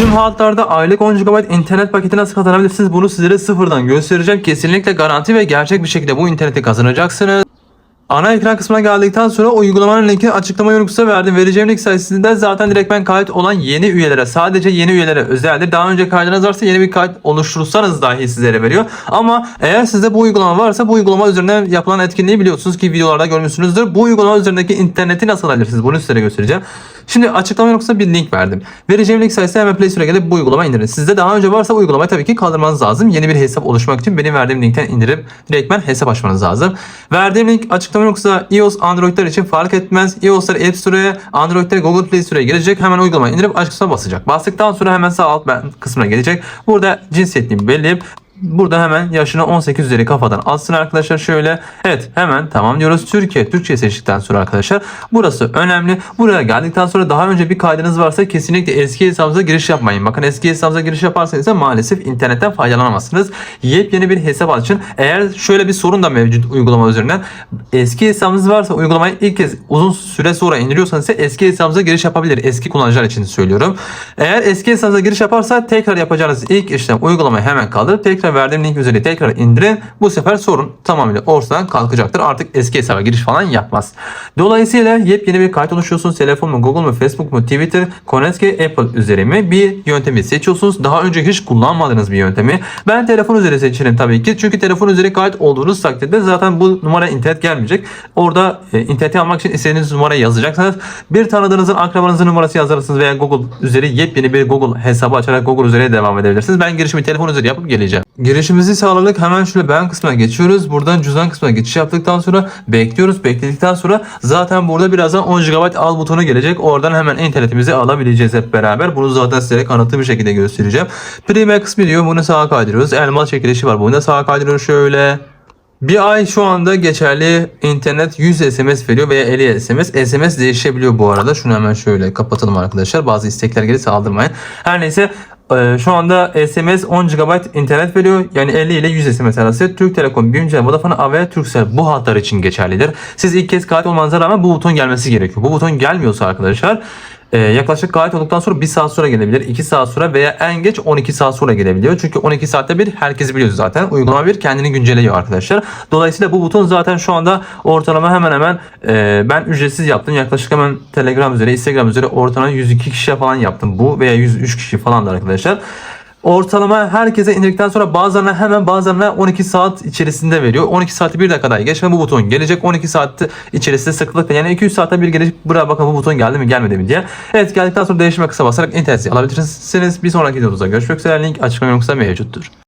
Tüm hatlarda aylık 10 GB internet paketi nasıl kazanabilirsiniz bunu sizlere sıfırdan göstereceğim. Kesinlikle garanti ve gerçek bir şekilde bu interneti kazanacaksınız. Ana ekran kısmına geldikten sonra uygulamanın linkini açıklama yorumuna verdim. Vereceğim link sayesinde zaten direkt ben kayıt olan yeni üyelere sadece yeni üyelere özeldir. Daha önce kaydınız varsa yeni bir kayıt oluşturursanız dahi sizlere veriyor. Ama eğer sizde bu uygulama varsa bu uygulama üzerinden yapılan etkinliği biliyorsunuz ki videolarda görmüşsünüzdür. Bu uygulama üzerindeki interneti nasıl alabilirsiniz bunu sizlere göstereceğim. Şimdi açıklama yorumuna bir link verdim. Vereceğim link sayesinde hemen Play Store'a gelip bu uygulamayı indirin. Sizde daha önce varsa uygulamayı tabii ki kaldırmanız lazım. Yeni bir hesap oluşmak için benim verdiğim linkten indirip direktmen hesap açmanız lazım. Verdiğim link açıklama yorumuna iOS Android'ler için fark etmez. iOS'lar App Store'ya, Android'ler Google Play Store'ya gelecek. Hemen uygulamayı indirip açıklamaya basacak. Bastıktan sonra hemen sağ alt kısmına gelecek. Burada cinsiyetini belirleyip Burada hemen yaşını 18 üzeri kafadan alsın arkadaşlar şöyle. Evet hemen tamam diyoruz. Türkiye Türkçe seçtikten sonra arkadaşlar burası önemli. Buraya geldikten sonra daha önce bir kaydınız varsa kesinlikle eski hesabınıza giriş yapmayın. Bakın eski hesabınıza giriş yaparsanız da maalesef internetten faydalanamazsınız. Yepyeni bir hesap açın. Eğer şöyle bir sorun da mevcut uygulama üzerinden. Eski hesabınız varsa uygulamayı ilk kez uzun süre sonra indiriyorsanız ise eski hesabınıza giriş yapabilir. Eski kullanıcılar için söylüyorum. Eğer eski hesabınıza giriş yaparsa tekrar yapacağınız ilk işlem uygulamayı hemen kaldırıp tekrar verdiğim link üzerine tekrar indirin. Bu sefer sorun tamamıyla ortadan kalkacaktır. Artık eski hesaba giriş falan yapmaz. Dolayısıyla yepyeni bir kayıt oluşturuyorsunuz. Telefon mu, Google mu, Facebook mu, Twitter, Connect, Apple üzeri mi bir yöntemi seçiyorsunuz. Daha önce hiç kullanmadığınız bir yöntemi. Ben telefon üzeri seçerim tabii ki. Çünkü telefon üzeri kayıt olduğunuz takdirde zaten bu numara internet gelmeyecek. Orada e, interneti almak için istediğiniz numarayı yazacaksınız. Bir tanıdığınızın, akrabanızın numarası yazarsınız veya Google üzeri yepyeni bir Google hesabı açarak Google üzeri devam edebilirsiniz. Ben girişimi telefon üzeri yapıp geleceğim. Girişimizi sağladık. Hemen şöyle beğen kısmına geçiyoruz. Buradan cüzdan kısmına geçiş yaptıktan sonra bekliyoruz. Bekledikten sonra zaten burada birazdan 10 GB al butonu gelecek. Oradan hemen internetimizi alabileceğiz hep beraber. Bunu zaten size kanıtlı bir şekilde göstereceğim. Prime kısmı diyor. Bunu sağa kaydırıyoruz. Elmas çekilişi var. Bunu da sağa kaydırıyoruz şöyle. Bir ay şu anda geçerli internet 100 SMS veriyor veya 50 SMS. SMS değişebiliyor bu arada. Şunu hemen şöyle kapatalım arkadaşlar. Bazı istekler gelirse aldırmayın. Her neyse e, şu anda SMS 10 GB internet veriyor. Yani 50 ile 100 SMS arası. Türk Telekom, Güncel, Vodafone, Avea, Turkcell bu hatlar için geçerlidir. Siz ilk kez kayıt olmanıza rağmen bu buton gelmesi gerekiyor. Bu buton gelmiyorsa arkadaşlar ee, yaklaşık kayıt olduktan sonra 1 saat sonra gelebilir, 2 saat sonra veya en geç 12 saat sonra gelebiliyor. Çünkü 12 saatte bir herkes biliyor zaten. Uygulama bir kendini güncelliyor arkadaşlar. Dolayısıyla bu buton zaten şu anda ortalama hemen hemen e, ben ücretsiz yaptım. Yaklaşık hemen Telegram üzeri, Instagram üzeri ortalama 102 kişiye falan yaptım bu veya 103 kişi falan da arkadaşlar. Ortalama herkese indirdikten sonra bazılarına hemen bazılarına 12 saat içerisinde veriyor. 12 saati bir dakikada geçme bu buton gelecek. 12 saat içerisinde sıklıkla yani 200 saatte bir gelecek. Buraya bakın bu buton geldi mi gelmedi mi diye. Evet geldikten sonra değişime kısa basarak interneti alabilirsiniz. Bir sonraki videomuzda görüşmek üzere. Link açıklama yoksa mevcuttur.